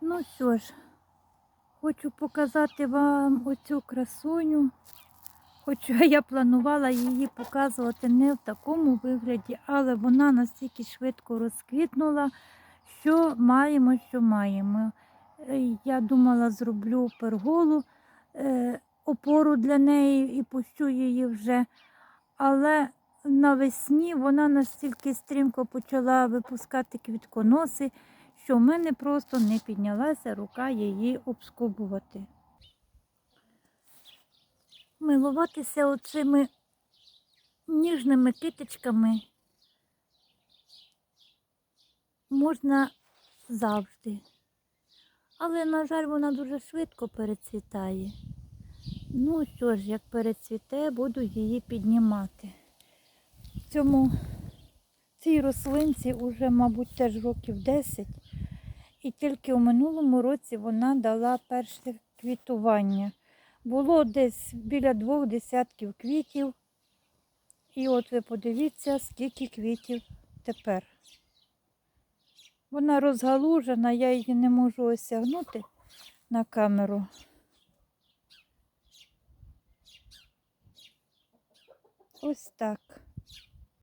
Ну що ж, хочу показати вам оцю красуню. Хоча я планувала її показувати не в такому вигляді, але вона настільки швидко розквітнула, що маємо, що маємо. Е, Я думала, зроблю перголу, е, опору для неї і пущу її вже. Але навесні вона настільки стрімко почала випускати квітконоси, що в мене просто не піднялася рука її обскубувати. Милуватися оцими ніжними китичками можна завжди. Але, на жаль, вона дуже швидко перецвітає. Ну що ж, як перецвіте, буду її піднімати. Цьому цій рослинці вже, мабуть, теж років 10. І тільки у минулому році вона дала перше квітування. Було десь біля двох десятків квітів. І от ви подивіться, скільки квітів тепер. Вона розгалужена, я її не можу осягнути на камеру. Ось так.